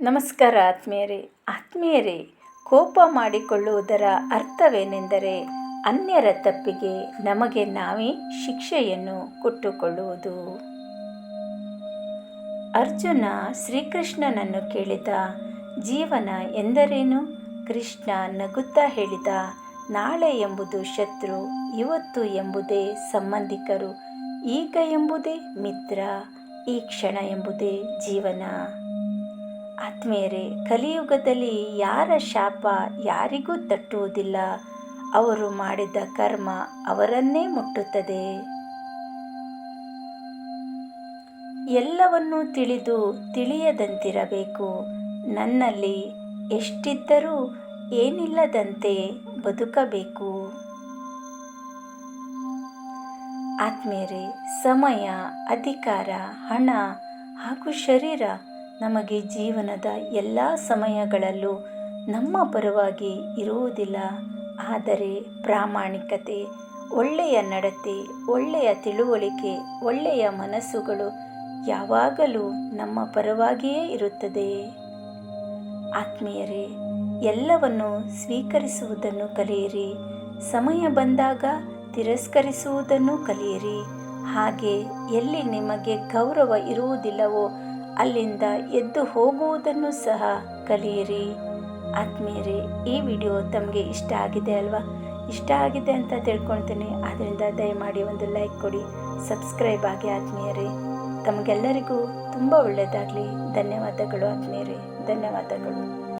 ನಮಸ್ಕಾರ ಆತ್ಮೀಯರೇ. ಆತ್ಮೀಯರೇ, ಕೋಪ ಮಾಡಿಕೊಳ್ಳುವುದರ ಅರ್ಥವೇನೆಂದರೆ ಅನ್ಯರ ತಪ್ಪಿಗೆ ನಮಗೆ ನಾವೇ ಶಿಕ್ಷೆಯನ್ನು ಕೊಟ್ಟುಕೊಳ್ಳುವುದು. ಅರ್ಜುನ ಶ್ರೀಕೃಷ್ಣನನ್ನು ಕೇಳಿದ, ಜೀವನ ಎಂದರೇನು? ಕೃಷ್ಣ ನಗುತ್ತಾ ಹೇಳಿದ, ನಾಳೆ ಎಂಬುದು ಶತ್ರು, ಇವತ್ತು ಎಂಬುದೇ ಸಂಬಂಧಿಕರು, ಈಗ ಎಂಬುದೇ ಮಿತ್ರ, ಈ ಕ್ಷಣ ಎಂಬುದೇ ಜೀವನ. ಆತ್ಮೀಯರೇ, ಕಲಿಯುಗದಲ್ಲಿ ಯಾರ ಶಾಪ ಯಾರಿಗೂ ತಟ್ಟುವುದಿಲ್ಲ. ಅವರು ಮಾಡಿದ ಕರ್ಮ ಅವರನ್ನೇ ಮುಟ್ಟುತ್ತದೆ. ಎಲ್ಲವನ್ನೂ ತಿಳಿದು ತಿಳಿಯದಂತಿರಬೇಕು. ನನ್ನಲ್ಲಿ ಎಷ್ಟಿದ್ದರೂ ಏನಿಲ್ಲದಂತೆ ಬದುಕಬೇಕು. ಆತ್ಮೀಯರೇ, ಸಮಯ, ಅಧಿಕಾರ, ಹಣ ಹಾಗೂ ಶರೀರ ನಮಗೆ ಜೀವನದ ಎಲ್ಲ ಸಮಯಗಳಲ್ಲೂ ನಮ್ಮ ಪರವಾಗಿ ಇರುವುದಿಲ್ಲ. ಆದರೆ ಪ್ರಾಮಾಣಿಕತೆ, ಒಳ್ಳೆಯ ನಡತೆ, ಒಳ್ಳೆಯ ತಿಳುವಳಿಕೆ, ಒಳ್ಳೆಯ ಮನಸ್ಸುಗಳು ಯಾವಾಗಲೂ ನಮ್ಮ ಪರವಾಗಿಯೇ ಇರುತ್ತದೆ. ಆತ್ಮೀಯರೇ, ಎಲ್ಲವನ್ನು ಸ್ವೀಕರಿಸುವುದನ್ನು ಕಲಿಯಿರಿ. ಸಮಯ ಬಂದಾಗ ತಿರಸ್ಕರಿಸುವುದನ್ನು ಕಲಿಯಿರಿ. ಹಾಗೆ ಎಲ್ಲಿ ನಿಮಗೆ ಗೌರವ ಇರುವುದಿಲ್ಲವೋ ಅಲ್ಲಿಂದ ಎದ್ದು ಹೋಗುವುದನ್ನು ಸಹ ಕಲಿಯಿರಿ. ಆತ್ಮೀಯರೇ, ಈ ವಿಡಿಯೋ ತಮಗೆ ಇಷ್ಟ ಆಗಿದೆ ಅಲ್ವಾ? ಇಷ್ಟ ಆಗಿದೆ ಅಂತ ತಿಳ್ಕೊಳ್ತೀನಿ. ಆದ್ದರಿಂದ ದಯಮಾಡಿ ಒಂದು ಲೈಕ್ ಕೊಡಿ, ಸಬ್ಸ್ಕ್ರೈಬ್ ಆಗಿ ಆತ್ಮೀಯರೇ. ತಮಗೆಲ್ಲರಿಗೂ ತುಂಬ ಒಳ್ಳೆಯದಾಗಲಿ ಧನ್ಯವಾದಗಳು ಆತ್ಮೀಯರೇ. ಧನ್ಯವಾದಗಳು.